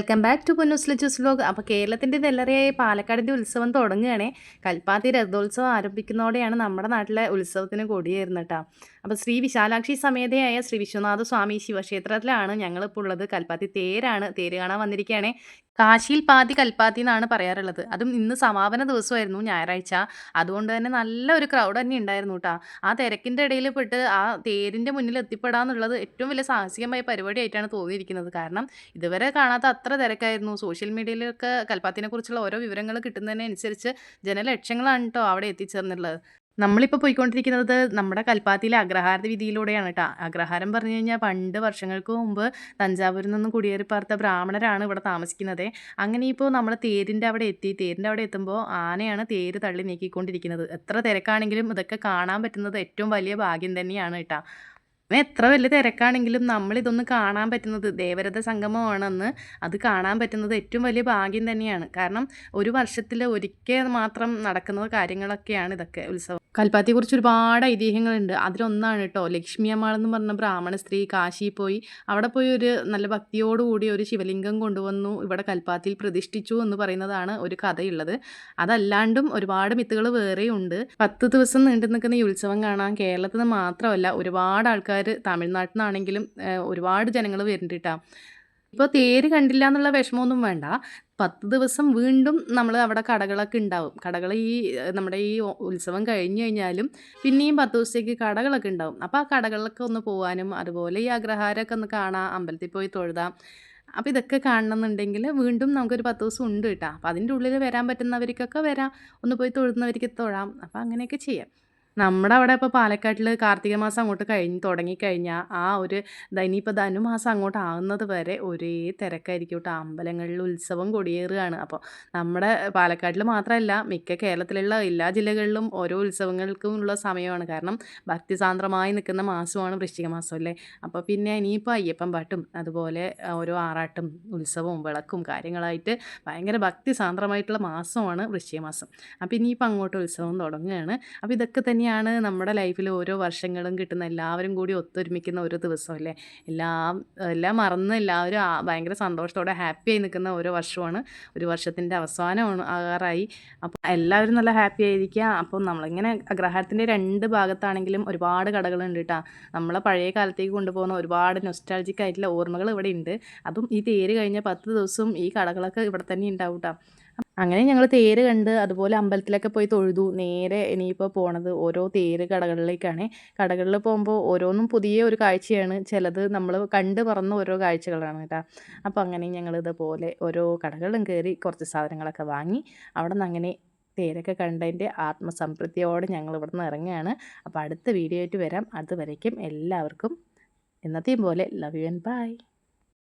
Welcome back to Ponnus juice vlog അപ്പോൾ കേരളത്തിന്റെ നെല്ലറിയായ പാലക്കാടിന്റെ ഉത്സവം തുടങ്ങുകയാണ്. കൽപ്പാത്തി രഥോത്സവം ആരംഭിക്കുന്നതോടെയാണ് നമ്മുടെ നാട്ടിലെ ഉത്സവത്തിന് കൊടിയേറുന്നത് കേട്ടോ അപ്പോൾ ശ്രീ വിശാലാക്ഷി സമേതയായ ശ്രീ വിശ്വനാഥ സ്വാമി ശിവക്ഷേത്രത്തിലാണ് ഞങ്ങളിപ്പോൾ ഉള്ളത്. കൽപ്പാത്തി തേരാണ് തേര് കാണാൻ വന്നിരിക്കുകയാണേ. കാശിയിൽ പാതി കൽപ്പാത്തി എന്നാണ് പറയാറുള്ളത്. അതും ഇന്ന് സമാപന ദിവസമായിരുന്നു ഞായറാഴ്ച. അതുകൊണ്ട് തന്നെ നല്ലൊരു ക്രൗഡ് തന്നെ ഉണ്ടായിരുന്നു കേട്ടോ ആ തിരക്കിന്റെ ഇടയിൽ പെട്ട് ആ തേരിന്റെ മുന്നിൽ എത്തിപ്പെടാന്നുള്ളത് ഏറ്റവും വലിയ സാഹസികമായ പരിപാടിയായിട്ടാണ് തോന്നിയിരിക്കുന്നത്. കാരണം ഇതുവരെ കാണാത്ത അത്ര തിരക്കായിരുന്നു. സോഷ്യൽ മീഡിയയിലൊക്കെ കൽപ്പാത്തിനെ കുറിച്ചുള്ള ഓരോ വിവരങ്ങൾ കിട്ടുന്നതിനനുസരിച്ച് ജനലക്ഷങ്ങളാണ് കേട്ടോ അവിടെ എത്തിച്ചേർന്നുള്ളത് നമ്മളിപ്പോൾ പോയിക്കൊണ്ടിരിക്കുന്നത് നമ്മുടെ കൽപ്പാത്തിയിലെ അഗ്രഹാര വിധിയിലൂടെയാണ് കേട്ടോ. അഗ്രഹാരം പറഞ്ഞു കഴിഞ്ഞാൽ പണ്ട് വർഷങ്ങൾക്ക് മുമ്പ് തഞ്ചാവൂരിൽ നിന്നും കുടിയേറി പാർത്ത ബ്രാഹ്മണരാണ് ഇവിടെ താമസിക്കുന്നത്. അങ്ങനെ ഇപ്പോൾ നമ്മൾ തേരിന്റെ അവിടെ എത്തി. തേരിന്റെ അവിടെ എത്തുമ്പോൾ ആനയാണ് തേര് തള്ളി നീക്കിക്കൊണ്ടിരിക്കുന്നത്. എത്ര തിരക്കാണെങ്കിലും ഇതൊക്കെ കാണാൻ പറ്റുന്നത് ഏറ്റവും വലിയ ഭാഗ്യം തന്നെയാണ് കേട്ടോ. എത്ര വലിയ തിരക്കാണെങ്കിലും നമ്മളിതൊന്ന് കാണാൻ പറ്റുന്നത് ദേവരഥ സംഗമമാണെന്ന് അത് കാണാൻ പറ്റുന്നത് ഏറ്റവും വലിയ ഭാഗ്യം തന്നെയാണ്. കാരണം ഒരു വർഷത്തിൽ ഒരിക്കൽ മാത്രം നടക്കുന്ന കാര്യങ്ങളൊക്കെയാണ് ഇതൊക്കെ ഉത്സവം. കൽപ്പാത്തിയെക്കുറിച്ച് ഒരുപാട് ഐതിഹ്യങ്ങളുണ്ട്. അതിലൊന്നാണ് കേട്ടോ ലക്ഷ്മി അമ്മാളെന്ന് പറഞ്ഞ ബ്രാഹ്മണ സ്ത്രീ കാശി പോയി അവിടെ പോയി ഒരു നല്ല ഭക്തിയോടുകൂടി ഒരു ശിവലിംഗം കൊണ്ടുവന്നു. ഇവിടെ കൽപ്പാത്തിയിൽ പ്രതിഷ്ഠിച്ചു എന്ന് പറയുന്നതാണ് ഒരു കഥയുള്ളത്. അതല്ലാണ്ടും ഒരുപാട് മിത്തുകൾ വേറെയുണ്ട്. പത്ത് ദിവസം നീണ്ടു നിൽക്കുന്ന ഈ ഉത്സവം കാണാൻ കേരളത്തിൽ നിന്ന് മാത്രമല്ല ഒരുപാട് ആൾക്കാർ തമിഴ്നാട്ടിൽ നിന്നാണെങ്കിലും ഒരുപാട് ജനങ്ങൾ വരുന്നുണ്ട് കേട്ടോ ഇപ്പോൾ തേര് കണ്ടില്ല എന്നുള്ള വിഷമമൊന്നും വേണ്ട. പത്ത് ദിവസം വീണ്ടും നമ്മൾ അവിടെ കടകളൊക്കെ ഉണ്ടാവും കടകൾ ഈ നമ്മുടെ ഈ ഉത്സവം കഴിഞ്ഞു കഴിഞ്ഞാലും പിന്നെയും പത്ത് ദിവസത്തേക്ക് കടകളൊക്കെ ഉണ്ടാവും അപ്പോൾ ആ കടകളിലൊക്കെ ഒന്ന് പോകാനും അതുപോലെ ഈ അഗ്രഹാരമൊക്കെ ഒന്ന് കാണാം അമ്പലത്തിൽ പോയി തൊഴുതാം. അപ്പോൾ ഇതൊക്കെ കാണണമെന്നുണ്ടെങ്കിൽ വീണ്ടും നമുക്കൊരു പത്ത് ദിവസം ഉണ്ട് കേട്ടോ അപ്പോൾ അതിന്റെ ഉള്ളിൽ വരാൻ പറ്റുന്നവർക്കൊക്കെ വരാം. ഒന്ന് പോയി തൊഴുന്നവർക്ക് തൊഴാം. അപ്പോൾ അങ്ങനെയൊക്കെ ചെയ്യാം. നമ്മുടെ അവിടെ ഇപ്പോൾ പാലക്കാട്ടിൽ കാർത്തിക മാസം അങ്ങോട്ട് കഴിഞ്ഞ് തുടങ്ങിക്കഴിഞ്ഞാൽ ആ ഒരു ഇനിയിപ്പോൾ ധനുമാസം അങ്ങോട്ട് ആകുന്നത് വരെ ഒരേ തിരക്കായിരിക്കും കേട്ടോ. അമ്പലങ്ങളിൽ ഉത്സവം കൊടിയേറുകയാണ്. അപ്പോൾ നമ്മുടെ പാലക്കാട്ടിൽ മാത്രമല്ല മിക്ക കേരളത്തിലുള്ള എല്ലാ ജില്ലകളിലും ഓരോ ഉത്സവങ്ങൾക്കും ഉള്ള സമയമാണ്. കാരണം ഭക്തിസാന്ദ്രമായി നിൽക്കുന്ന മാസമാണ് വൃശ്ചിക മാസം അല്ലേ? അപ്പോൾ പിന്നെ ഇനിയിപ്പോൾ അയ്യപ്പൻ പാട്ടും അതുപോലെ ഓരോ ആറാട്ടും ഉത്സവവും വിളക്കും കാര്യങ്ങളായിട്ട് ഭയങ്കര ഭക്തിസാന്ദ്രമായിട്ടുള്ള മാസമാണ് വൃശ്ചിക മാസം. അപ്പോൾ ഇനിയിപ്പോൾ അങ്ങോട്ട് ഉത്സവം തുടങ്ങുകയാണ്. അപ്പോൾ ഇതൊക്കെ തന്നെ തന്നെയാണ് നമ്മുടെ ലൈഫിൽ ഓരോ വർഷങ്ങളും കിട്ടുന്ന എല്ലാവരും കൂടി ഒത്തൊരുമിക്കുന്ന ഒരു ദിവസമല്ലേ എല്ലാം എല്ലാം മറന്ന് എല്ലാവരും ഭയങ്കര സന്തോഷത്തോടെ ഹാപ്പി ആയി നിൽക്കുന്ന ഓരോ വർഷമാണ് ഒരു വർഷത്തിന്റെ അവസാനമാണ് ആകാറായി. അപ്പോൾ എല്ലാവരും നല്ല ഹാപ്പി ആയിരിക്കുക. അപ്പോൾ നമ്മളിങ്ങനെ ഗ്രഹത്തിന്റെ രണ്ട് ഭാഗത്താണെങ്കിലും ഒരുപാട് കടകളുണ്ട് കേട്ടോ. നമ്മളെ പഴയ കാലത്തേക്ക് കൊണ്ടുപോകുന്ന ഒരുപാട് നൊസ്റ്റാൾജിക് ആയിട്ടുള്ള ഓർമ്മകൾ ഇവിടെ ഉണ്ട്. അതും ഈ തേര് കഴിഞ്ഞ പത്ത് ദിവസം ഈ കടകളൊക്കെ ഇവിടെ തന്നെ ഉണ്ടാവും കേട്ടോ. അങ്ങനെ ഞങ്ങൾ തേര് കണ്ട് അതുപോലെ അമ്പലത്തിലൊക്കെ പോയി തൊഴുതു. നേരെ ഇനിയിപ്പോൾ പോണത് ഓരോ തേര് കടകളിലേക്കാണ്. കടകളിൽ പോകുമ്പോൾ ഓരോന്നും പുതിയ ഒരു കാഴ്ചയാണ്. ചിലത് നമ്മൾ കണ്ട് പറന്ന ഓരോ കാഴ്ചകളാണ് കേട്ടോ. അപ്പോൾ അങ്ങനെ ഞങ്ങൾ ഇതുപോലെ ഓരോ കടകളിലും കയറി കുറച്ച് സാധനങ്ങളൊക്കെ വാങ്ങി അവിടെ നിന്ന് അങ്ങനെ തേരൊക്കെ കണ്ടതിന്റെ ആത്മസംതൃപ്തിയോടെ ഞങ്ങൾ ഇവിടെ നിന്ന് ഇറങ്ങുകയാണ്. അപ്പോൾ അടുത്ത വീഡിയോ ആയിട്ട് വരാം. അതുവരയ്ക്കും എല്ലാവർക്കും എന്നത്തെയും പോലെ ലവ് യു ആൻഡ് ബൈ.